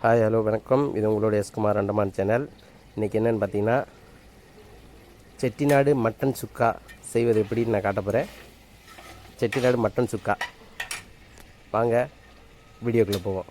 Hi hello வணக்கம். இது உங்களுடைய எஸ்குமார் அண்டமான் சேனல். இன்றைக்கி என்னென்னு பார்த்தீங்கன்னா செட்டிநாடு மட்டன் சுக்கா செய்வது எப்படின்னு நான் காட்ட போகிறேன் செட்டிநாடு மட்டன் சுக்கா. வாங்க வீடியோக்குள்ளே போவோம்.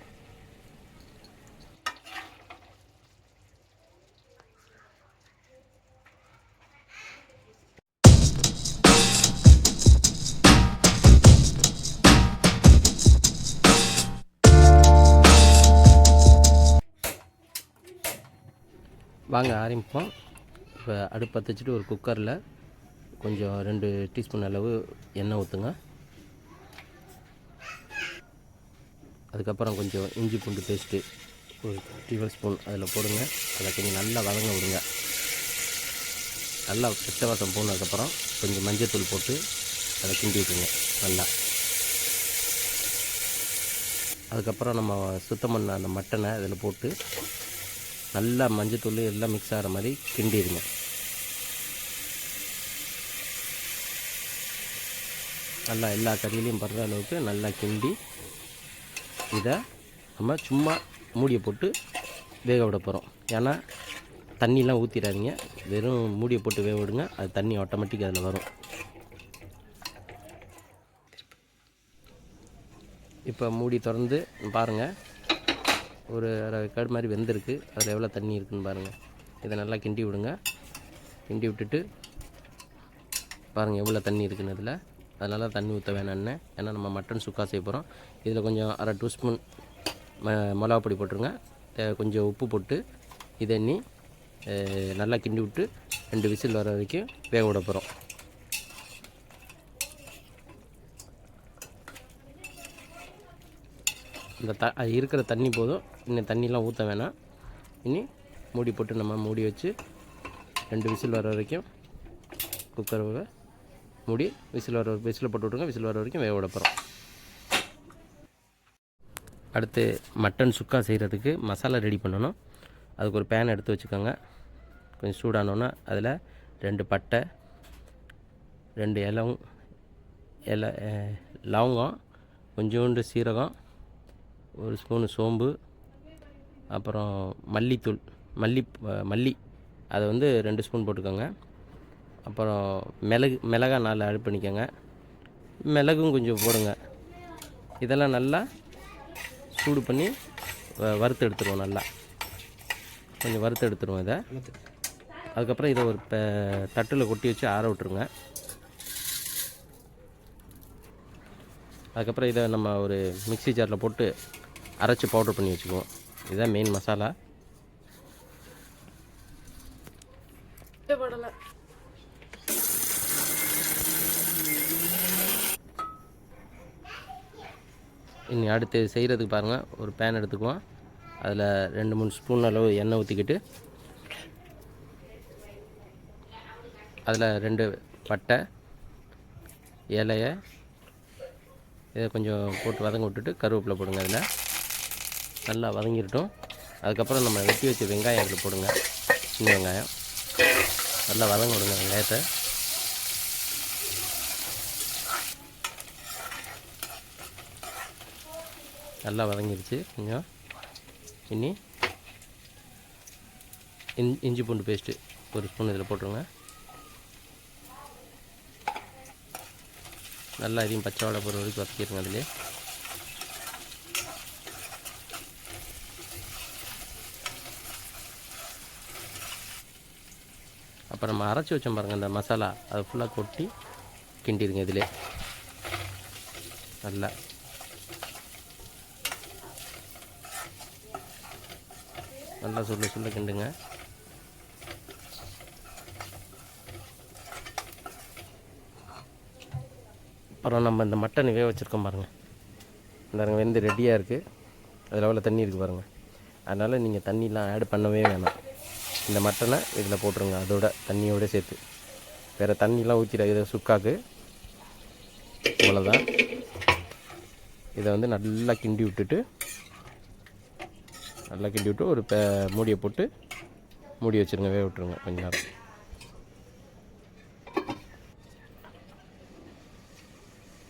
வாங்க ஆரம்பிப்போம். இப்போ அடுப்பு பற்ற வச்சுட்டு ஒரு குக்கரில் கொஞ்சம் ரெண்டு டீஸ்பூன் அளவு எண்ணெய் ஊற்றுங்க அதுக்கப்புறம் கொஞ்சம் இஞ்சி பூண்டு பேஸ்ட்டு ஒரு டேபிள் ஸ்பூன் அதில் போடுங்க. அதை கொஞ்சம் நல்லா வதங்க விடுங்க. நல்லா பச்சை வாசம் போனதுக்கப்புறம் கொஞ்சம் மஞ்சத்தூள் போட்டு அதை கிண்டி விட்டுருங்க நல்லா. அதுக்கப்புறம் நம்ம சுத்தம் பண்ண அந்த மட்டனை அதில் போட்டு நல்லா மஞ்சத்தூள் எல்லாம் மிக்ஸ் ஆகிற மாதிரி கிண்டிடுங்க. நல்லா எல்லா கறியிலையும் படுற அளவுக்கு நல்லா கிண்டி இதை நம்ம சும்மா மூடியை போட்டு வேக விட போகிறோம் ஏன்னா தண்ணிலாம் ஊற்றிடாதீங்க வெறும் மூடியை போட்டு வேக விடுங்க அது தண்ணி ஆட்டோமேட்டிக் அதில் வரும். இப்போ மூடி திறந்து பாருங்கள் ஒரு அரை காடு மாதிரி வெந்திருக்கு. அதில் எவ்வளோ தண்ணி இருக்குன்னு பாருங்கள் இதை நல்லா கிண்டி விடுங்க. கிண்டி விட்டுட்டு பாருங்கள் எவ்வளோ தண்ணி இருக்குன்னு இதில். அதனால தண்ணி ஊற்ற வேணான்னு ஏன்னா நம்ம மட்டன் சுக்கா செய்ய போகிறோம். இதில் கொஞ்சம் அரை டூஸ்பூன் ம மிளகா பொடி போட்டுருங்க. தே- கொஞ்சம் உப்பு போட்டு இதை எண்ணி நல்லா கிண்டி விட்டு ரெண்டு விசில் வர வரைக்கும் வேக விட போகிறோம். இந்த த அது இருக்கிற தண்ணி போதும். இன்னும் தண்ணிலாம் ஊற்ற வேணாம். இனி மூடி போட்டு நம்ம மூடி வச்சு ரெண்டு விசில் வர வரைக்கும் குக்கரை மூடி விசில் வர விசில் போட்டு விட்ருங்க விசில் வர வரைக்கும் வேக விட போகிறோம் அடுத்து மட்டன் சுக்கா செய்கிறதுக்கு மசாலா ரெடி பண்ணணும். அதுக்கு ஒரு பேன் எடுத்து வச்சுக்கோங்க. கொஞ்சம் சூடானோன்னா அதில் ரெண்டு பட்டை ரெண்டு இலம் இல லவங்கம் கொஞ்சோண்டு சீரகம் ஒரு ஸ்பூனு சோம்பு அப்புறம் மல்லித்தூள் மல்லி மல்லி. அதை வந்து ரெண்டு ஸ்பூன் போட்டுக்கோங்க. அப்புறம் மிளகு மிளகா நாலு ஆட் பண்ணிக்கோங்க. மிளகும் கொஞ்சம் போடுங்க. இதெல்லாம் நல்லா சூடு பண்ணி வறுத்து எடுத்துருவோம் நல்லா. கொஞ்சம் வறுத்து எடுத்துருவோம் இதை. அதுக்கப்புறம் இதை ஒரு தட்டில் கொட்டி வச்சு ஆற விட்ருங்க அதுக்கப்புறம் இதை நம்ம ஒரு மிக்ஸி ஜாரில் போட்டு அரைச்சி பவுடர் பண்ணி வச்சுக்குவோம். இதுதான் மெயின் மசாலா இனி அடுத்து செய்கிறதுக்கு பாருங்கள் ஒரு பேன் எடுத்துக்குவோம். அதில் ரெண்டு மூணு ஸ்பூன் அளவு எண்ணெய் ஊற்றிக்கிட்டு அதில் ரெண்டு பட்டை இலைய இதை கொஞ்சம் போட்டு வதங்க விட்டுட்டு கருவேப்பிலை போடுங்க அதில். நல்லா வதங்கிடட்டும். அதுக்கப்புறம் நம்ம வெட்டி வச்ச வெங்காயம் அதில் போடுங்க. சின்ன வெங்காயம். நல்லா வதங்க விடுங்க வெங்காயத்தை. நல்லா வதங்கிடுச்சு கொஞ்சம் இனி இஞ்சி பூண்டு பேஸ்ட்டு ஒரு ஸ்பூன் இதில் போட்டுருங்க. நல்லா இதையும் பச்சை வாழை போகிற வரைக்கும் வதக்கிடுங்க அதிலே. அப்புறம் நம்ம அரைச்சி வச்சோம் பாருங்கள் அந்த மசாலா. அதை ஃபுல்லாக கொட்டி கிண்டிடுங்க இதிலே. நல்லா. நல்லா சொல்ல சொல்ல கிண்டுங்க. அப்புறம் நம்ம இந்த மட்டன் வேக வச்சுருக்கோம் பாருங்கள் இந்த வெந்து ரெடியாக இருக்குது அதில் அவ்வளோ தண்ணி இருக்குது பாருங்கள் அதனால் நீங்கள் தண்ணிலாம் ஆட் பண்ணவே வேணாம். இந்த மட்டனை இதில் போட்டுருங்க. அதோட தண்ணியோட சேர்த்து. வேறு தண்ணிலாம் ஊற்றிட இதை சுக்காக்கு. இவ்வளோதான் இதை வந்து நல்லா கிண்டி விட்டுட்டு நல்லா கிண்டி விட்டு ஒரு மூடியை போட்டு மூடி வச்சுருங்க. வேக விட்டுருங்க கொஞ்ச நேரம்.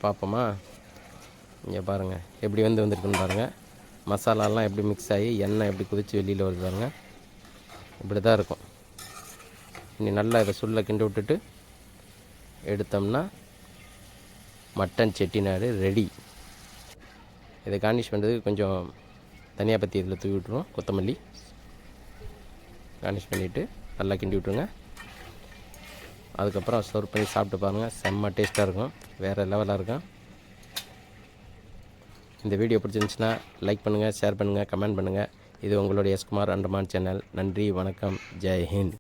பார்ப்போமா? இங்கே பாருங்கள் எப்படி வந்து வந்திருக்குன்னு பாருங்கள் மசாலாலாம் எப்படி மிக்ஸ் ஆகி எண்ணெய் எப்படி குதித்து வெளியில் வருது பாருங்கள் இப்படி தான் இருக்கும். இனி நல்லா இதை சுள்ள கிண்டு விட்டுட்டு எடுத்தோம்னா மட்டன் செட்டிநாடு ரெடி இதை கார்னிஷ் பண்ணுறதுக்கு கொஞ்சம் தனியாக பற்றி இதில் தூவி விட்ருவோம் கொத்தமல்லி கார்னிஷ் பண்ணிவிட்டு நல்லா கிண்டி விட்ருங்க அதுக்கப்புறம் சர்வ் பண்ணி சாப்பிட்டு பாருங்கள் செம்ம டேஸ்ட்டாக இருக்கும். வேறு லெவலாக இருக்கும். இந்த வீடியோ பிடிச்சிருந்துச்சுன்னா லைக் பண்ணுங்கள் ஷேர் பண்ணுங்கள் கமெண்ட் பண்ணுங்கள் இது உங்களுடைய எஸ்குமார் அண்டமான் சேனல் நன்றி வணக்கம். ஜெய் ஹிந்த்.